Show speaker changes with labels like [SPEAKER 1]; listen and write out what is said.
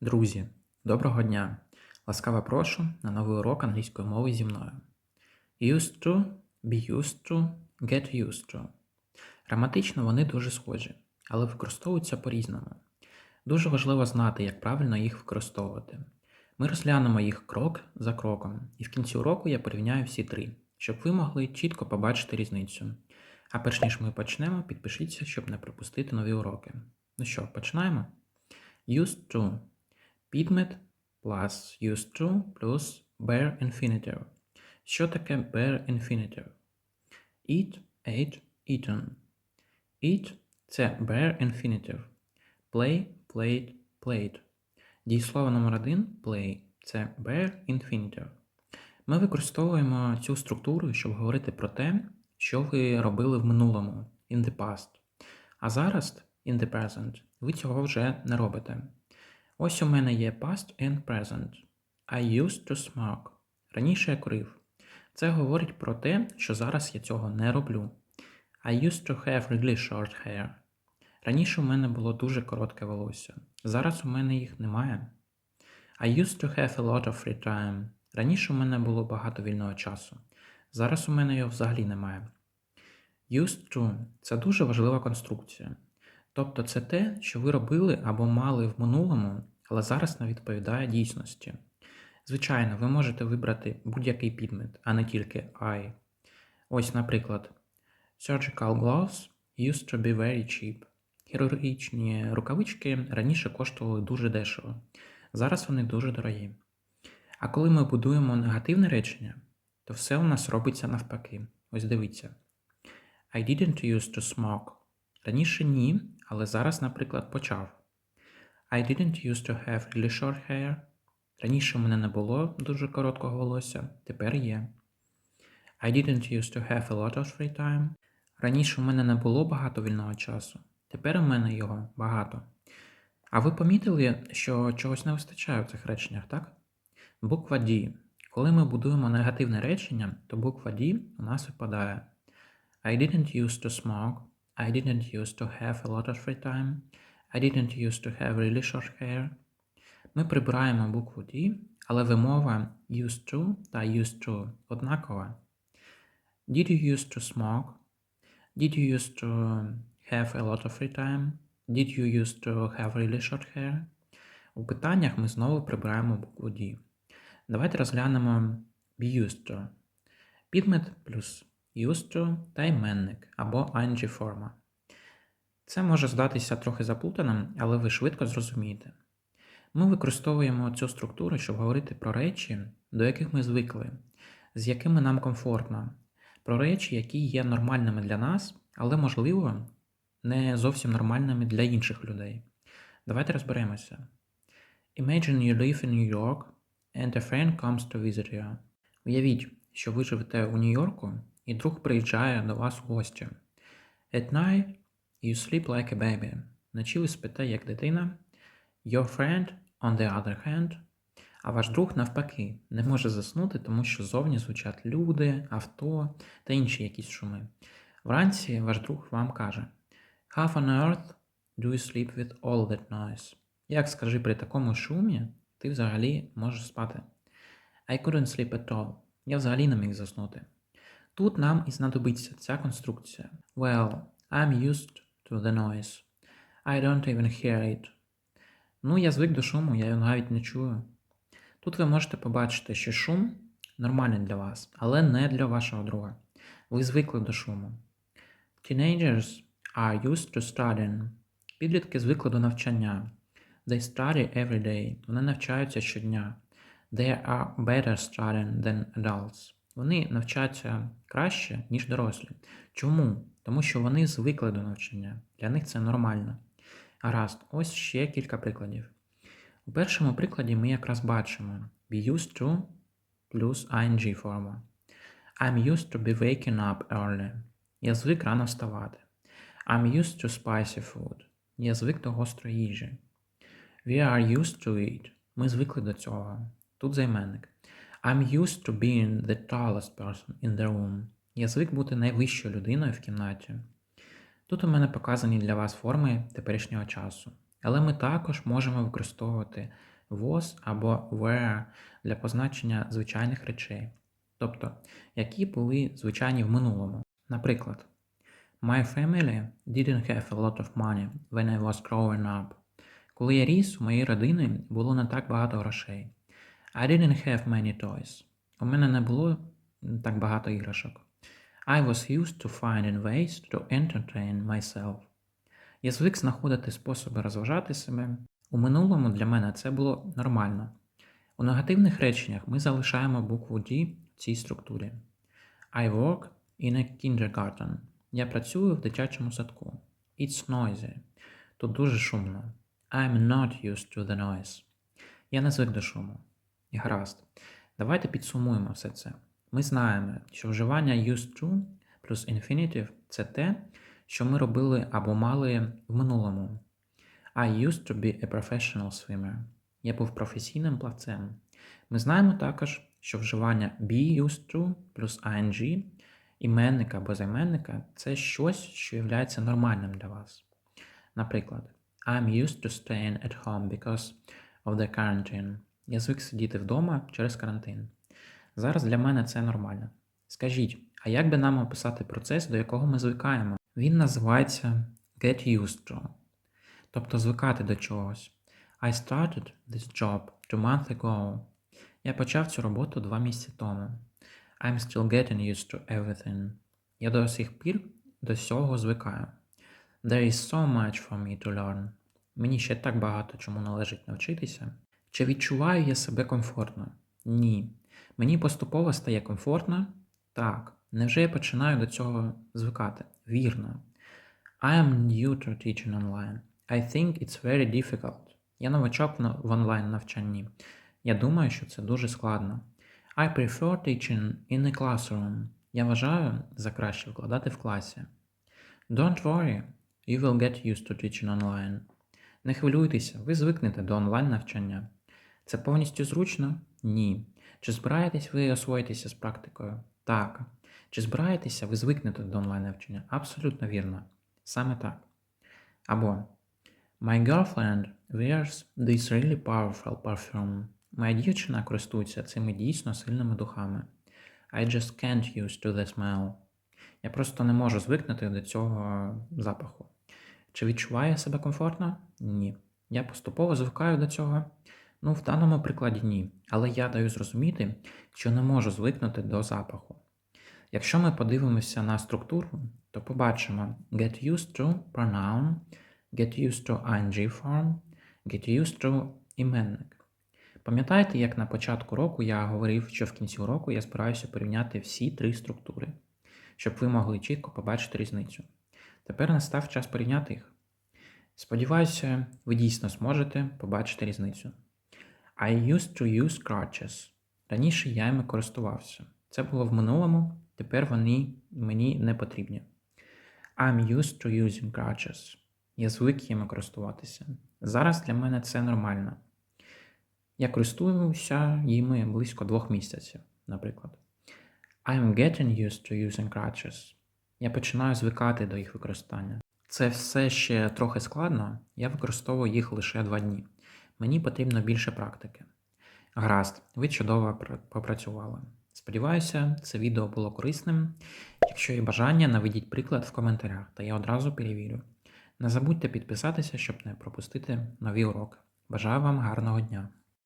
[SPEAKER 1] Друзі, доброго дня! Ласкаво прошу на новий урок англійської мови зі мною. Used to, be used to, get used to. Граматично вони дуже схожі, але використовуються по-різному. Дуже важливо знати, як правильно їх використовувати. Ми розглянемо їх крок за кроком, і в кінці уроку я порівняю всі три, щоб ви могли чітко побачити різницю. А перш ніж ми почнемо, підпишіться, щоб не пропустити нові уроки. Ну що, починаємо? Used to Підмет plus used to плюс bare infinitive. Що таке bare infinitive? Eat, ate, eaten. Eat це bare infinitive. Play, played, played. Дієслово номер один play це bare infinitive. Ми використовуємо цю структуру, щоб говорити про те, що ви робили в минулому in the past. А зараз in the present ви цього вже не робите. Ось у мене є past and present. I used to smoke. Раніше я курив. Це говорить про те, що зараз я цього не роблю. I used to have really short hair. Раніше у мене було дуже коротке волосся. Зараз у мене їх немає. I used to have a lot of free time. Раніше у мене було багато вільного часу. Зараз у мене його взагалі немає. Used to це дуже важлива конструкція. Тобто це те, що ви робили або мали в минулому, але зараз не відповідає дійсності. Звичайно, ви можете вибрати будь-який підмет, а не тільки I. Ось, наприклад, Surgical gloves used to be very cheap. Хірургічні рукавички раніше коштували дуже дешево. Зараз вони дуже дорогі. А коли ми будуємо негативне речення, то все у нас робиться навпаки. Ось дивіться. I didn't used to smoke. Раніше ні, але зараз, наприклад, почав. I didn't used to have really short hair. Раніше у мене не було дуже короткого волосся, тепер є. I didn't used to have a lot of free time. Раніше у мене не було багато вільного часу, тепер у мене його багато. А ви помітили, що чогось не вистачає в цих реченнях, так? Буква D. Коли ми будуємо негативне речення, то буква D у нас випадає. I didn't used to smoke. I didn't used to have a lot of free time. I didn't used to have really short hair. Ми прибираємо букву D, але вимова used to та used to однакова. Did you used to smoke? Did you used to have a lot of free time? Did you used to have really short hair? У питаннях ми знову прибираємо букву D. Давайте розглянемо be used to. Підмет плюс used та іменник або ing. Це може здатися трохи заплутаним, але ви швидко зрозумієте. Ми використовуємо цю структуру, щоб говорити про речі, до яких ми звикли, з якими нам комфортно, про речі, які є нормальними для нас, але, можливо, не зовсім нормальними для інших людей. Давайте розберемося. Imagine you live in New York and a friend comes to visit you. Уявіть, що ви живете у Нью-Йорку, і друг приїжджає до вас у гості. At night You sleep like a baby. Вночі ви спите як дитина. Your friend, on the other hand, а ваш друг навпаки не може заснути, тому що зовні звучать люди, авто та інші якісь шуми. Вранці ваш друг вам каже: How on earth do you sleep with all that noise? Як скажи при такому шумі, ти взагалі можеш спати? I couldn't sleep at all. Я взагалі не міг заснути. Тут нам і знадобиться ця конструкція. Well, I'm used to the noise. I don't even hear it. Ну, я звик до шуму, я його навіть не чую. Тут ви можете побачити, що шум нормальний для вас, але не для вашого друга. Ви звикли до шуму. Teenagers are used to studying. Підлітки звикли до навчання. They study every day. Вони навчаються щодня. They are better studying than adults. Вони навчаються краще, ніж дорослі. Чому? Тому що вони звикли до навчання. Для них це нормально. Гаразд, ось ще кілька прикладів. У першому прикладі ми якраз бачимо be used to плюс ing форма. I'm used to be waking up early. Я звик рано вставати. I'm used to spicy food. Я звик до гострої їжі. We are used to eat. Ми звикли до цього. Тут займенник. I'm used to being the tallest person in the room. Я звик бути найвищою людиною в кімнаті. Тут у мене показані для вас форми теперішнього часу. Але ми також можемо використовувати was або were для позначення звичайних речей, тобто які були звичайні в минулому. Наприклад, My family didn't have a lot of money when I was growing up. Коли я ріс, у моєї родини було не так багато грошей. I didn't have many toys. У мене не було так багато іграшок. I was used to finding ways to entertain myself. Я звик знаходити способи розважати себе. У минулому для мене це було нормально. У негативних реченнях ми залишаємо букву D в цій структурі. I work in a kindergarten. Я працюю в дитячому садку. It's noisy. Тут дуже шумно. I'm not used to the noise. Я не звик до шуму. Гаразд. Давайте підсумуємо все це. Ми знаємо, що вживання used to плюс infinitive – це те, що ми робили або мали в минулому. I used to be a professional swimmer. Я був професійним плавцем. Ми знаємо також, що вживання be used to плюс ing іменника або займенника це щось, що є нормальним для вас. Наприклад, I'm used to staying at home because of the quarantine. Я звик сидіти вдома через карантин. Зараз для мене це нормально. Скажіть, а як би нам описати процес, до якого ми звикаємо? Він називається get used to, тобто звикати до чогось. I started this job two months ago. Я почав цю роботу два місяці тому. I'm still getting used to everything. Я до сих пір до всього звикаю. There is so much for me to learn. Мені ще так багато чому належить навчитися. Чи відчуваю я себе комфортно? Ні. Мені поступово стає комфортно? Так. Невже я починаю до цього звикати? Вірно. I am new to teaching online. I think it's very difficult. Я новачок в онлайн навчанні. Я думаю, що це дуже складно. I prefer teaching in a classroom. Я вважаю за краще викладати в класі. Don't worry, you will get used to teaching online. Не хвилюйтеся, ви звикнете до онлайн навчання. Це повністю зручно? Ні. Чи збираєтесь ви освоїтися з практикою? Так. Чи збираєтеся ви звикнете до онлайн навчання? Абсолютно вірно. Саме так. Або My girlfriend wears this really powerful perfume. Моя дівчина користується цими дійсно сильними духами. I just can't use to the smell. Я просто не можу звикнути до цього запаху. Чи відчуваю себе комфортно? Ні. Я поступово звикаю до цього. Ну, в даному прикладі ні. Але я даю зрозуміти, що не можу звикнути до запаху. Якщо ми подивимося на структуру, то побачимо get used to pronoun, get used to ing form, get used to іменник. Пам'ятаєте, як на початку року я говорив, що в кінці року я збираюся порівняти всі три структури, щоб ви могли чітко побачити різницю. Тепер настав час порівняти їх. Сподіваюся, ви дійсно зможете побачити різницю. I used to use crutches. Раніше я іми користувався. Це було в минулому, тепер вони мені не потрібні. I'm used to using crutches. Я звик їми користуватися. Зараз для мене це нормально. Я користуюся їми близько двох місяців, наприклад. I'm getting used to using crutches. Я починаю звикати до їх використання. Це все ще трохи складно, я використовую їх лише два дні. Мені потрібно більше практики. Гаразд, ви чудово попрацювали. Сподіваюся, це відео було корисним. Якщо є бажання, наведіть приклад в коментарях, та я одразу перевірю. Не забудьте підписатися, щоб не пропустити нові уроки. Бажаю вам гарного дня!